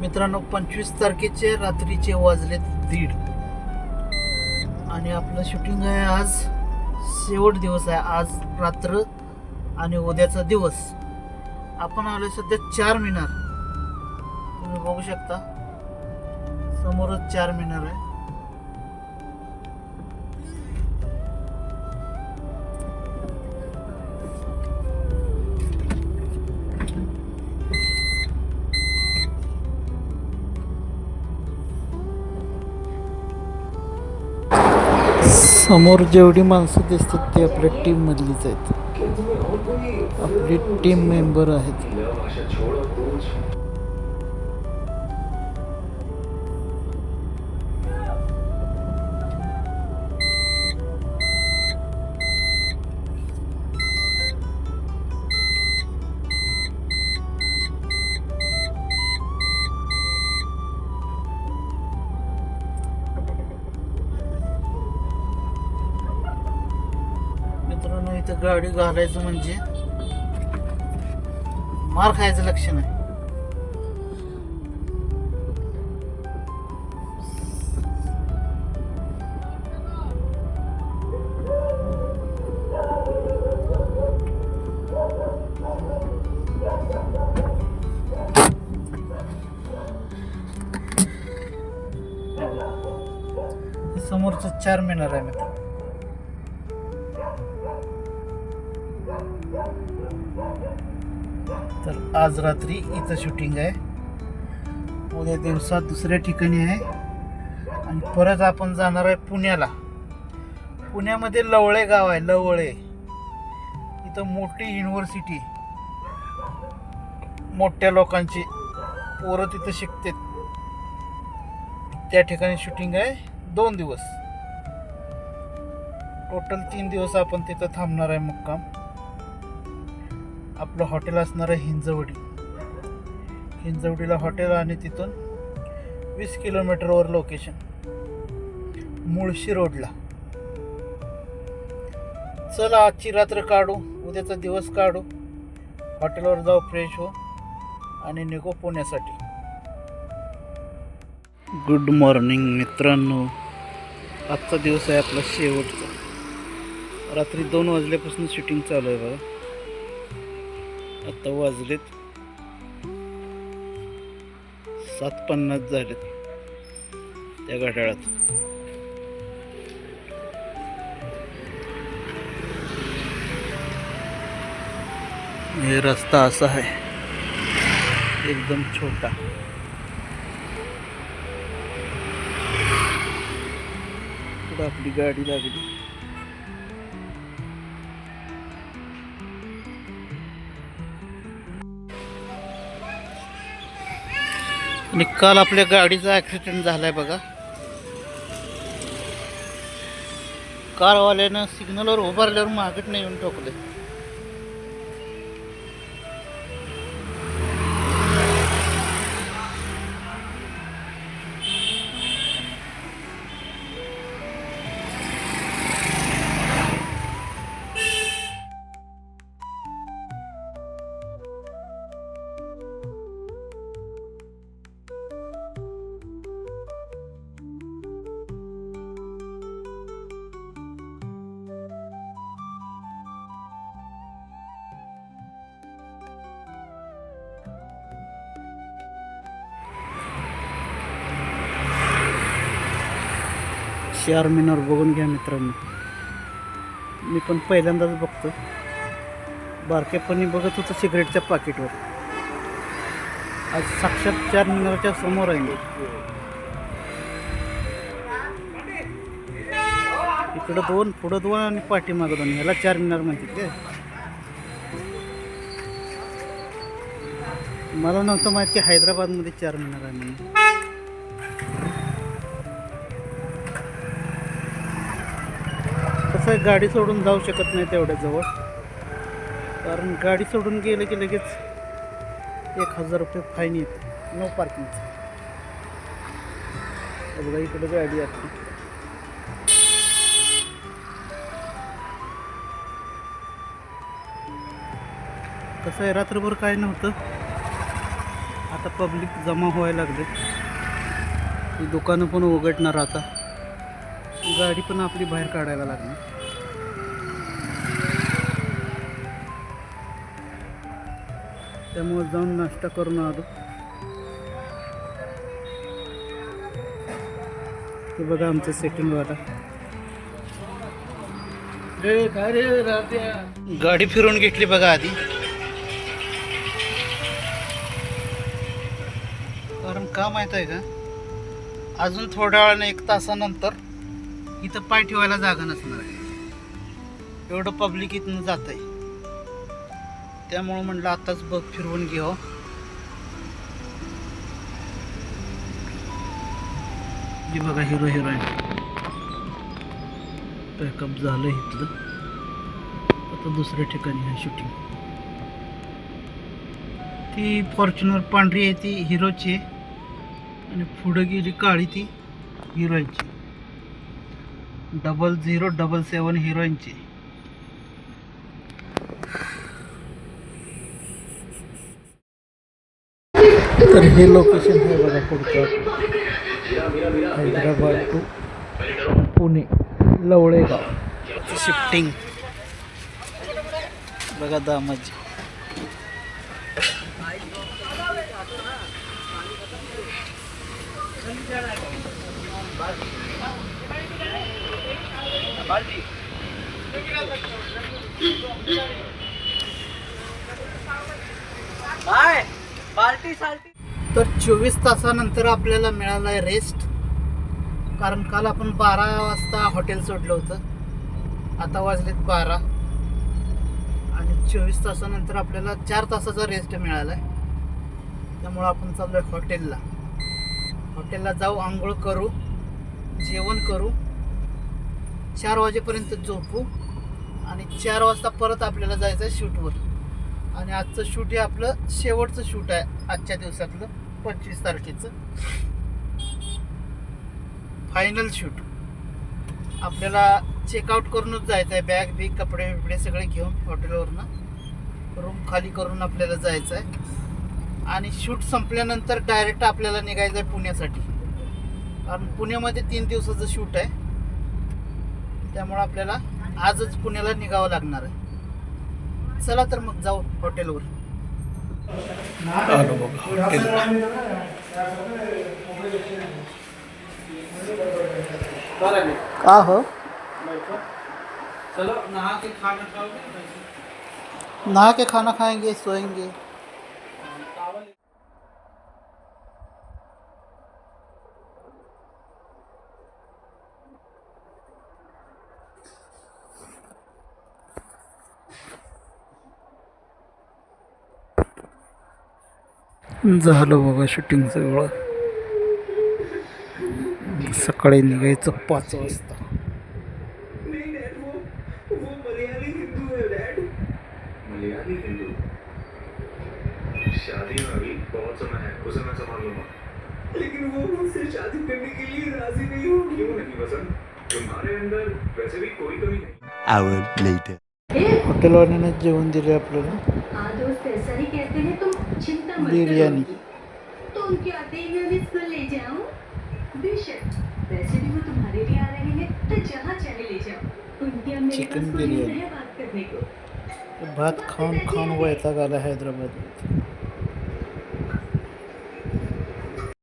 मित्रांनो पंचवीस तारखेचे रात्रीचे वाजलेत दीड. आणि आपलं शूटिंग आहे आज शेवट दिवस आहे. आज रात्र आणि उद्याचा दिवस. आपण आलो सध्या चार मिनार. तुम्ही बघू शकता. समोरच चार मिनार आहे. समोर जेवढी माणसं दिसतात ती आपल्या टीम मधलीच आहेत. आपली टीम मेंबर आहेत. इथं गाडी घालायचं म्हणजे मार खायचं लक्षण आहे समोरचं चार मिनार आहे मित्र. तर आज रात्री इथं शूटिंग आहे. उद्या दिवसात दुसऱ्या ठिकाणी आहे. आणि परत आपण जाणार आहे पुण्याला. पुण्यामध्ये लवळे गाव आहे लवळे. इथं मोठी युनिव्हर्सिटी मोठ्या लोकांची पोरं तिथं शिकतात. त्या ठिकाणी शूटिंग आहे. दोन दिवस. टोटल तीन दिवस आपण तिथं थांबणार आहे मुक्काम. आपलं हॉटेल असणार आहे हिंजवडी. हिंजवडीला हॉटेल आणि तिथून वीस किलोमीटरवर लोकेशन मुळशी रोडला. चला आजची रात्र काढू उद्याचा दिवस काढू. हॉटेलवर जाऊ फ्रेश हो आणि निघू पुण्यासाठी. गुड मॉर्निंग मित्रांनो. आजचा दिवस आहे आपला शेवटचा. रात्री दोन वाजल्यापासून शूटिंग चालू आहे बघा. आता वाजलेत. सात पन्नास झालेत. त्या घड्याळात. हे रस्ता असा आहे. एकदम छोटा. पुढं आपली गाडी लागली. आणि काल आपल्या गाडीचा ॲक्सिडेंट झाला आहे बघा. कारवाल्यानं सिग्नलवर उभारल्यावर मागत नाही येऊन ठोकले. चार मिनार बघून घ्या मित्रांनो. मी पण पहिल्यांदाच बघतो. बारकेपणी बघत होतं सिगरेटच्या पाकिटवर. आज साक्षात चार मिनारच्या समोर आहे मी. इकडं दोन पुढं दोन आणि पाठीमागं दोन. ह्याला चार मिनार म्हणतात काय? मला नव्हतं माहिती की हैदराबादमध्ये चार मिनार आहे. म्हणून कसं आहे गाडी सोडून जाऊ शकत नाही तेवढ्या जवळ. कारण गाडी सोडून गेलं की लगेच एक हजार रुपये फाईन येते. नो पार्किंगचं बघा इकडे गाडी आहे कसं आहे रात्रभर काय नव्हतं. आता पब्लिक जमा व्हायला लागले. ही दुकानं पण उघडणार आता. गाडी पण आपली बाहेर काढायला लागणार त्यामुळे जाऊन नाश्ता करून आलो. ते बघा आमचं सेटिंग वाला. गाडी फिरून घेतली बघा आधी. कारण का माहीत आहे का? अजून थोड्या वेळाने एक तासानंतर इथं पाय ठेवायला जागा नसणार. आहे एवढं पब्लिक इथनं जात आहे त्यामुळं म्हणलं आताच बघ फिरवून घ्यावं जी हो. बघा हिरो हिरोईन पॅकअप झालं इथलं. आता दुसऱ्या ठिकाणी आहे शूटिंग ती फॉर्च्युनर पांढरी आहे ती हिरोची आणि पुढं गेली काळी ती हिरोईनची डबल झिरो डबल सेवन हिरोईनची. तर हे लोकेशन आहे बघा पुढचं. हैदराबाद टू पुणे लवळेगाव. शिफ्टिंग बघा दामाजी. तर चोवीस तासानंतर आपल्याला मिळाला आहे रेस्ट कारण काल आपण बारा वाजता हॉटेल सोडलं होतं. आता वाजलेत बारा. आणि चोवीस तासानंतर आपल्याला चार तासाचा रेस्ट मिळाला आहे त्यामुळं आपण चाललो आहे हॉटेलला हॉटेलला जाऊ आंघोळ करू. जेवण करू. चार वाजेपर्यंत झोपू आणि चार वाजता परत आपल्याला जायचं आहे शूटवर. आणि आजचं शूट हे आपलं शेवटचं शूट आहे आजच्या दिवसातलं पंचवीस तारखेचं. फायनल शूट आपल्याला चेकआउट करूनच जायचं आहे बॅग बिग कपडे बिपडे सगळे घेऊन हॉटेलवरनं रूम खाली करून आपल्याला जायचं आहे आणि शूट संपल्यानंतर डायरेक्ट आपल्याला निघायचं आहे पुण्यासाठी. कारण पुण्यामध्ये तीन दिवसाचं शूट आहे. त्यामुळं आपल्याला आजच पुण्याला निघावं लागणार आहे. चला तर मग जाऊ हॉटेलवर का हो? चलो नहा के खाना खाओगे? नहा के खाना खाएंगे सोएंगे. झालं बघा शूटिंग सगळं सकाळी निघायचं पाच वाजता नहीं डैड वो वो मलयाली हिंदू डैड मलयाली हिंदू शादी में अभी बहुत समय उसे मैं संभाल लूंगा लेकिन वो मुझसे शादी करने के लिए राजी नहीं होगी क्यों नहीं पसंद तुम्हारे अंदर वैसे भी कोई कमी नहीं hour later. हॉटेलवाल्याने जेवण दिले आपल्याला हाँ दोस्त ऐसा ही कहते हैं तुम चिंता मत बिरयानी। तो उनके आते ही मैं स्कूल ले जाऊँ? बेशक वैसे भी वो तुम्हारे लिए आ रहे हैं तो जहाँ चाहे ले जाओ। उनके मेरे चिकन पास कोई। नहीं है बात करने को। भात खान हुआ वैताग गाला हैदराबाद